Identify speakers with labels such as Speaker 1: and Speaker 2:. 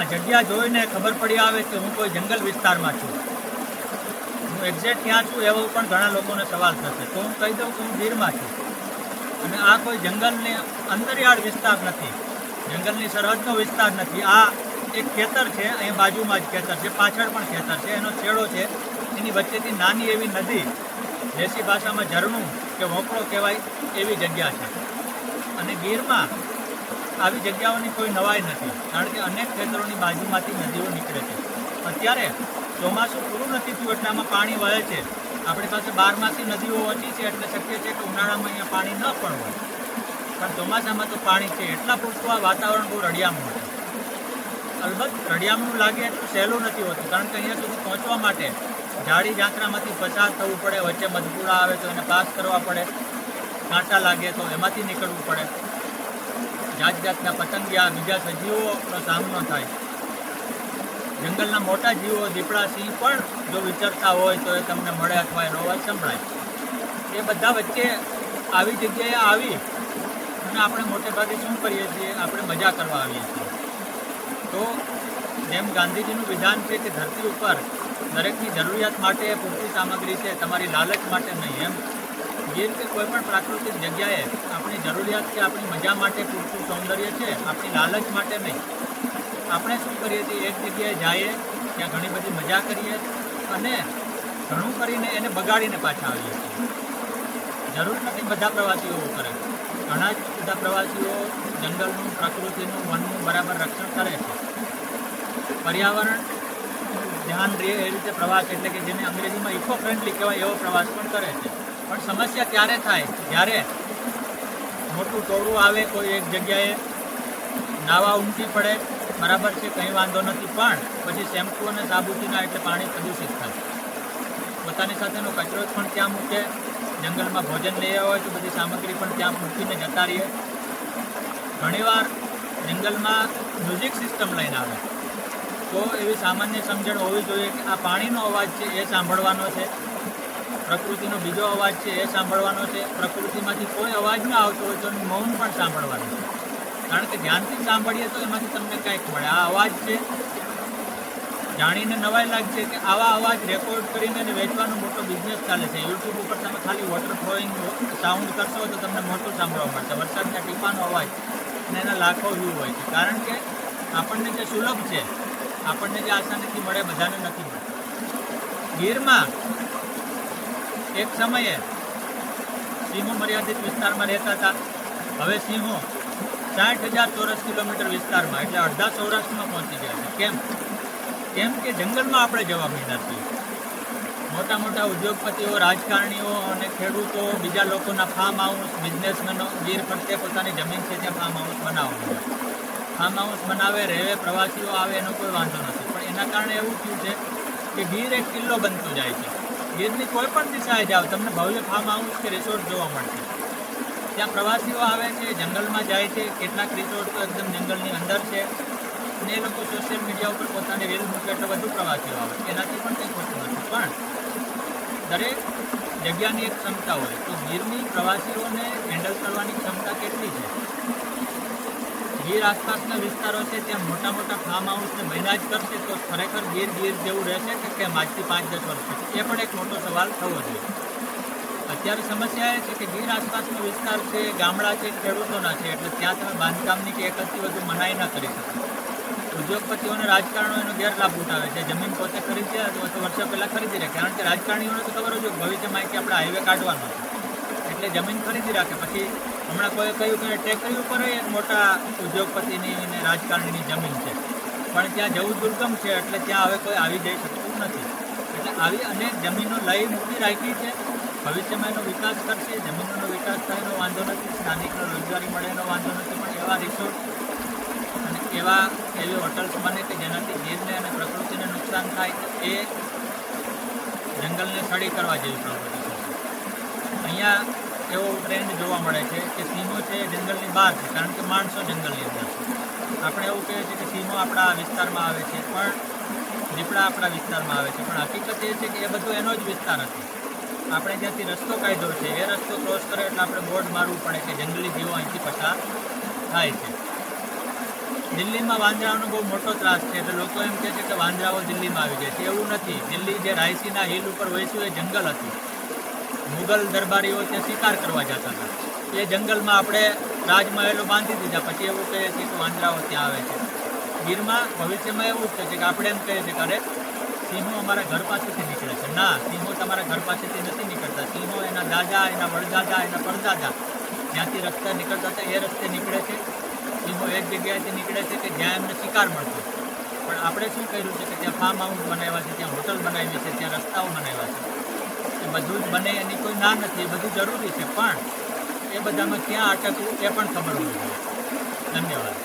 Speaker 1: આ જગ્યા જોઈને ખબર પડી આવે કે હું કોઈ જંગલ વિસ્તારમાં છું. હું એક્ઝેક્ટ ક્યાં છું એવો પણ ઘણા લોકોને સવાલ થશે. તો હું કહી દઉં કે હું ગીરમાં છું. અને આ કોઈ જંગલની અંતરિયાળ વિસ્તાર નથી. જંગલની સરહદનો વિસ્તાર નથી. આ એક ખેતર છે, અહીં બાજુમાં જ ખેતર છે, પાછળ પણ ખેતર છે. એનો છેડો છે. એની વચ્ચેથી નાની એવી નદી, દેશી ભાષામાં ઝરણું કે વોકળો કહેવાય એવી જગ્યા છે. અને ગીરમાં આવી જગ્યાઓની કોઈ નવાઈ નથી, કારણ કે અનેક ખેતરોની બાજુમાંથી નદીઓ નીકળે છે. અત્યારે ચોમાસું પૂરું નથી થયું એટલે આમાં પાણી વહે છે. આપણી પાસે બારમાસી નદીઓ ઓછી છે, એટલે શક્ય છે કે ઉનાળામાં અહીંયા પાણી ન પણ હોય પણ ચોમાસામાં તો પાણી છે, એટલા પૂરતું આ વાતાવરણ બહુ રડિયામણું છે. અલબત્ત રડિયામણું લાગે એટલું સહેલું નથી હોતું, કારણ કે અહીંયા સુધી પહોંચવા માટે જાડી જાત્રામાંથી પસાર થવું પડે, વચ્ચે મજબૂરા આવે તો એને પાસ કરવા પડે, કાંટા લાગે તો એમાંથી નીકળવું પડે. જાત જાતના પતંગિયા, બીજા સજીવોનો સામનો થાય. જંગલના મોટા જીવો દીપડા, સિંહ પણ જો વિચરતા હોય તો એ તમને મળે અથવા એનો અવાજ સંભળાય. એ બધા વચ્ચે આવી જગ્યાએ આવી અને આપણે મોટે ભાગે શું કરીએ છીએ? આપણે મજા કરવા આવીએ છીએ. તો જેમ ગાંધીજીનું વિધાન છે કે ધરતી ઉપર દરેકની જરૂરિયાત માટે પૂરતી સામગ્રી છે, તમારી લાલચ માટે નહીં એમ. ગીર રીતે કોઈ પણ પ્રાકૃતિક જગ્યાએ આપણી જરૂરિયાત કે આપણી મજા માટે પૂરતું સૌંદર્ય છે, આપણી લાલચ માટે નહીં. આપણે શું કરીએ છીએ? એક જગ્યાએ જઈએ, ત્યાં ઘણી બધી મજા કરીએ અને ઘણું કરીને એને બગાડીને પાછા આવીએ છીએ. જરૂર નથી બધા પ્રવાસીઓ એવું કરે. ઘણા જ બધા પ્રવાસીઓ જંગલનું, પ્રકૃતિનું, વનનું બરાબર રક્ષણ કરે છે. પર્યાવરણ, ધ્યાન રહે એ રીતે પ્રવાસ એટલે કે જેને અંગ્રેજીમાં ઇકો ફ્રેન્ડલી કહેવાય એવો પ્રવાસ પણ કરે છે. પણ સમસ્યા ક્યારે થાય જ્યારે મોટું ટોળું આવે, કોઈ એક જગ્યાએ નાવા ઉમટી પડે, બરાબર છે, કંઈ વાંધો નથી, પણ પછી શેમ્પુ અને સાબુથી એટલે પાણી પ્રદૂષિત થાય. પોતાની સાથેનો કચરો પણ ત્યાં મૂકે, જંગલમાં ભોજન લઈ આવ્યા હોય તો બધી સામગ્રી પણ ત્યાં મૂકીને જતા રહીએ. ઘણીવાર જંગલમાં મ્યુઝિક સિસ્ટમ લઈને આવે. તો એવી સામાન્ય સમજણ હોવી જોઈએ કે આ પાણીનો અવાજ છે, એ સાંભળવાનો છે. પ્રકૃતિનો બીજો અવાજ છે, એ સાંભળવાનો છે. પ્રકૃતિમાંથી કોઈ અવાજ ના આવતો હોય તો એનું મૌન પણ સાંભળવાનું છે. કારણ કે ધ્યાનથી સાંભળીએ તો એમાંથી તમને કંઈક મળે. આ અવાજ છે, જાણીને નવાઈ લાગશે કે આવા અવાજ રેકોર્ડ કરીને વેચવાનો મોટો બિઝનેસ ચાલે છે. યુટ્યુબ ઉપર તમે ખાલી વોટર ફ્લોઈંગ સાઉન્ડ કરશો તો તમને મોટું સાંભળવા મળશે. વરસાદના ટીપાનો અવાજ અને એના લાખો વ્યૂ હોય છે. કારણ કે આપણને જે સુલભ છે, આપણને જે આસાનીથી મળે બધાને નથી મળતું. ગીરમાં એક સમયે સિંહો મર્યાદિત વિસ્તારમાં રહેતા હતા. હવે સિંહો સાઠ હજાર ચોરસ કિલોમીટર વિસ્તારમાં, એટલે અડધા સૌરાષ્ટ્રમાં પહોંચી ગયા છે. કેમ? કેમ કે જંગલમાં આપણે જવા માંડ્યા છીએ મોટા મોટા ઉદ્યોગપતિઓ, રાજકારણીઓ અને ખેડૂતો, બીજા લોકોના ફાર્મ હાઉસ બિઝનેસમેનો ગીર ફરતે પોતાની જમીન છે ત્યાં ફાર્મ હાઉસ બનાવવા ફાર્મ હાઉસ બનાવે, રહેવે, પ્રવાસીઓ આવે, એનો કોઈ વાંધો નથી. પણ એના કારણે એવું થયું છે કે ગીર એક કિલ્લો બનતો જાય છે. ગીરની કોઈ પણ દિશાએ જાઓ, તમને ભવ્ય ફાર્મ હાઉસ કે રિસોર્ટ જોવા મળશે. ત્યાં પ્રવાસીઓ આવે છે, જંગલમાં જાય છે, કેટલાક રિસોર્ટ તો એકદમ જંગલની અંદર છે. અને એ લોકો સોશિયલ મીડિયા ઉપર પોતાની રીલ મૂકે એટલે વધુ પ્રવાસીઓ આવે. એનાથી પણ કંઈ ખોટું નથી. પણ દરેક જગ્યાની એક ક્ષમતા હોય. તો ગીરની પ્રવાસીઓને હેન્ડલ કરવાની ક્ષમતા કેટલી છે? ગીર આસપાસના વિસ્તારો છે, ત્યાં મોટા મોટા ફાર્મ હાઉસને મહિના જ કરશે, તો ખરેખર ગીર ગીર જેવું રહેશે કે કેમ આજથી પાંચ દસ વર્ષ એ પણ એક મોટો સવાલ થવો જોઈએ. અત્યારે સમસ્યા એ છે કે ગીર આસપાસનો વિસ્તાર છે, ગામડા છે, ખેડૂતોના છે, એટલે ત્યાં તમે બાંધકામની કે એકથી વધુ મનાઈ ન કરી શકો. ઉદ્યોગપતિઓને રાજકારણો એનો ગેરલાભ ઉઠાવે છે. જમીન પોતે ખરીદી અથવા તો વર્ષો પહેલાં ખરીદી રહે કારણ કે રાજકારણીઓને તો ખબર જ ભવિષ્યમાં કે આપણે હાઈવે કાઢવાનો છે. એટલે જમીન ખરીદી રાખે. પછી હમણાં કોઈ કહ્યું કે ટેકરી ઉપર એક મોટા ઉદ્યોગપતિની અને રાજકારણીની જમીન છે. પણ ત્યાં જવું દુર્ગમ છે, એટલે ત્યાં હવે કોઈ આવી જઈ શકતું નથી. એટલે આવી અનેક જમીનો લઈ મૂકી રાખી છે. ભવિષ્યમાં એનો વિકાસ કરશે, જમીનોનો વિકાસ થાય, એનો વાંધો નથી. સ્થાનિકનો રોજગારી મળે, એનો વાંધો નથી. પણ એવા રિસોર્ટ અને એવા એવી હોટલ્સ બને કે જેનાથી ગીરને અને પ્રકૃતિને નુકસાન થાય, એ જંગલને સડી કરવા જેવી પ્રવૃત્તિ અહીંયા એવો ટ્રેન્ડ જોવા મળે છે કે સિંહો છે એ જંગલની બહાર છે, કારણ કે માણસો જંગલની અંદર છે. આપણે એવું કહીએ છીએ કે સિંહો આપણા વિસ્તારમાં આવે છે, પણ દીપડા આપણા વિસ્તારમાં આવે છે. પણ હકીકત એ છે કે એ બધું એનો જ વિસ્તાર હતો. આપણે જ્યાંથી રસ્તો કાયદો છે, એ રસ્તો ક્રોસ કરે એટલે આપણે બોર્ડ મારવું પડે કે જંગલી જીવો અહીંથી પસાર થાય છે. દિલ્હીમાં વાંદરાઓનો બહુ મોટો ત્રાસ છે, એટલે લોકો એમ કહે છે કે વાંદરાઓ દિલ્હીમાં આવી ગયા છે. એવું નથી. દિલ્હી જે રાયસીના હિલ ઉપર વહેંચ્યું એ જંગલ હતું. મુગલ દરબારીઓ ત્યાં શિકાર કરવા જતા હતા. એ જંગલમાં આપણે રાજમહેલો બાંધી દીધા. પછી એવું કહીએ છીએ કે વાંદરાઓ ત્યાં આવે છે. ગીરમાં ભવિષ્યમાં એવું જ છે કે આપણે એમ કહીએ છીએ કે અરે, સિંહો અમારા ઘર પાસેથી નીકળે છે. ના, સિંહો તમારા ઘર પાસેથી નથી નીકળતા. સિંહો એના દાદા, એના વડદાદા, એના પડદાદા જ્યાંથી રસ્તા નીકળતા હતા, એ રસ્તે નીકળે છે. સિંહો એક જગ્યાએથી નીકળે છે કે જ્યાં એમને શિકાર મળતો. પણ આપણે શું કર્યું છે કે ત્યાં ફાર્મ હાઉસ બનાવ્યા છે, ત્યાં હોટલ બનાવી છે, ત્યાં રસ્તાઓ બનાવ્યા છે. એ બધું જ બને એની કોઈ ના નથી, એ બધું જરૂરી છે. પણ એ બધામાં ક્યાં અટકવું એ પણ ખબર હોવી જોઈએ. ધન્યવાદ.